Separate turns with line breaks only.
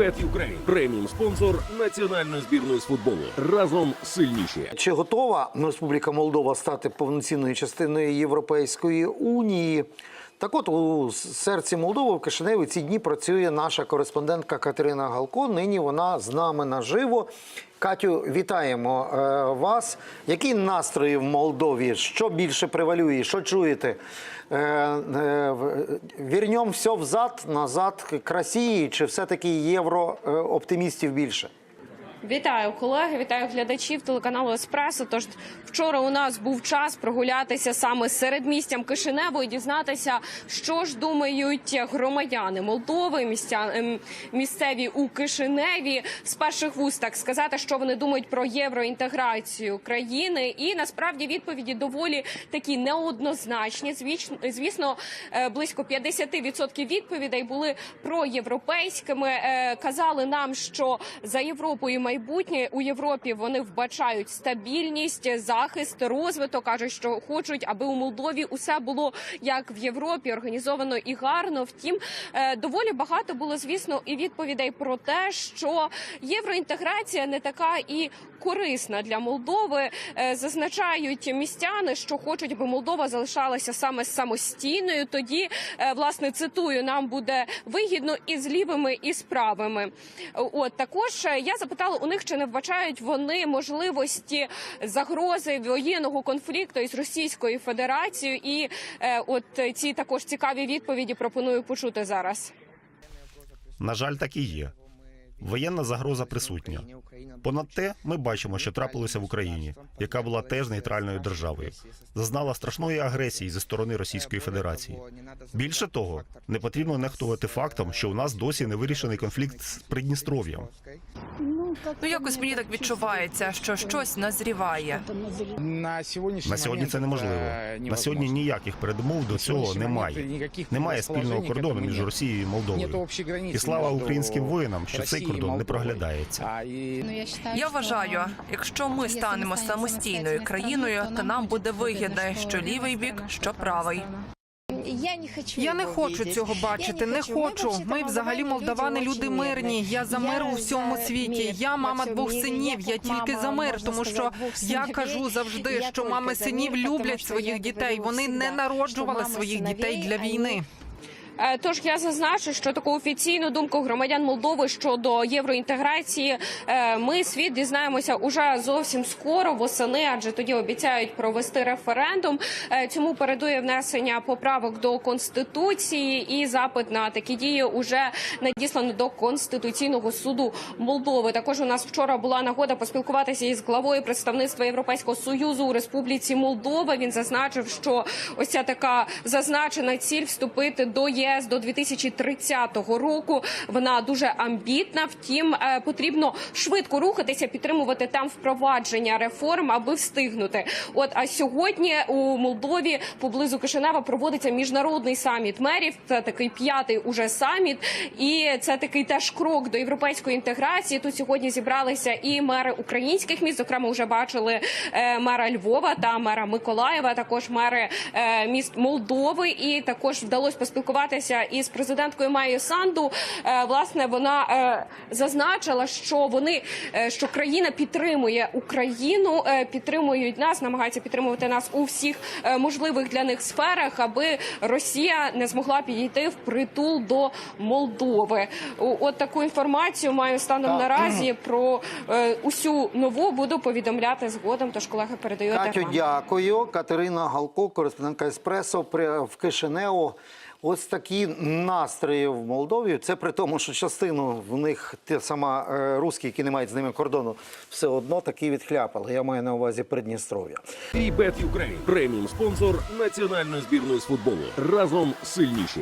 Bet Ukraine – преміум спонсор національної збірної з футболу. Разом сильніші.
Чи готова Республіка Молдова стати повноцінною частиною Європейської унії? Так от у серці Молдови в Кишиневі ці дні працює наша кореспондентка Катерина Галко. Нині вона з нами наживо. Катю, вітаємо е, вас. Які настрої в Молдові? Що більше превалює? Що чуєте? Е, е, в- все взад, назад к Росії, чи все-таки єврооптимістів більше?
Вітаю колеги, вітаю глядачів телеканалу Еспресо. Тож вчора у нас був час прогулятися саме серед містям Кишиневу і дізнатися, що ж думають громадяни Молдови, містя ем, місцеві у Кишиневі з перших вуст так сказати, що вони думають про євроінтеграцію країни. І насправді відповіді доволі такі неоднозначні. Звісно, е, близько 50% відповідей були проєвропейськими. Е, Казали нам, що за Європою майбутнє у Європі вони вбачають стабільність, захист, розвиток. кажуть, що хочуть, аби у Молдові усе було як в Європі, організовано і гарно. Втім, е, доволі багато було, звісно, і відповідей про те, що євроінтеграція не така і корисна для Молдови. Е, Зазначають містяни, що хочуть, аби Молдова залишалася саме самостійною. Тоді, е, власне, цитую, нам буде вигідно і з лівими, і з правими. От також я запитала у них, чи не вбачають вони можливості загрози воєнного конфлікту із Російською Федерацією. І е, от ці також цікаві відповіді пропоную почути зараз.
На жаль, так і є. Воєнна загроза присутня. Понад те, ми бачимо, що трапилося в Україні, яка була теж нейтральною державою, зазнала страшної агресії зі сторони Російської Федерації. Більше того, не потрібно нехтувати фактом, що у нас досі не вирішений конфлікт з Придністров'ям.
Ну якось мені так відчувається, що щось назріває.
На
сьогодні це неможливо. На сьогодні ніяких передумов до цього немає. Немає спільного кордону між Росією і Молдовою. І слава українським воїнам, що цей кордон не проглядається.
Я вважаю, якщо ми станемо самостійною країною, то нам буде вигідно, що лівий бік, що правий.
Я не хочу цього бачити. Не хочу. Ми взагалі молдавани, люди мирні. Я за мир у всьому світі. Я мама двох синів. Я тільки за мир, тому що я кажу завжди, що мами синів люблять своїх дітей. Вони не народжували своїх дітей для війни.
Е, Тож я зазначу, що таку офіційну думку громадян Молдови щодо євроінтеграції е, ми світ дізнаємося уже зовсім скоро восени, адже тоді обіцяють провести референдум. Е, Цьому передує внесення поправок до конституції і запит на такі дії уже надіслано до конституційного суду Молдови. Також у нас вчора була нагода поспілкуватися із главою представництва Європейського союзу у Республіці Молдова. Він зазначив, що ось ця така зазначена ціль вступити до ЄС до 2030 року. Вона дуже амбітна. Втім, е, потрібно швидко рухатися, підтримувати там впровадження реформ, аби встигнути. От а сьогодні у Молдові поблизу Кишинева проводиться міжнародний саміт мерів. Це такий п'ятий уже саміт, і це такий теж крок до європейської інтеграції. Тут сьогодні зібралися і мери українських міст. Зокрема, вже бачили е, мера Львова та мера Миколаєва, також мери е, міст Молдови. І також вдалося поспілкуватися із президенткою Майєю Санду. Е, власне, вона е, зазначила, що вони е, що країна підтримує Україну, підтримують нас, намагаються підтримувати нас у всіх можливих для них сферах, аби Росія не змогла підійти в притул до Молдови. От таку інформацію маю станом
Так.
наразі про усю нову буду повідомляти згодом. Тож колеги передають
Катю, дякую. Катерина Галко, кореспондентка Еспресо в Кишинево. Ось такі настрої в Молдові. Це при тому, що частину в них те сама е, русські, які не мають з ними кордону, все одно такі відхляпали. Я маю на увазі Придністров'я.
І Ukraine – преміум спонсор національної збірної з футболу. Разом сильніші.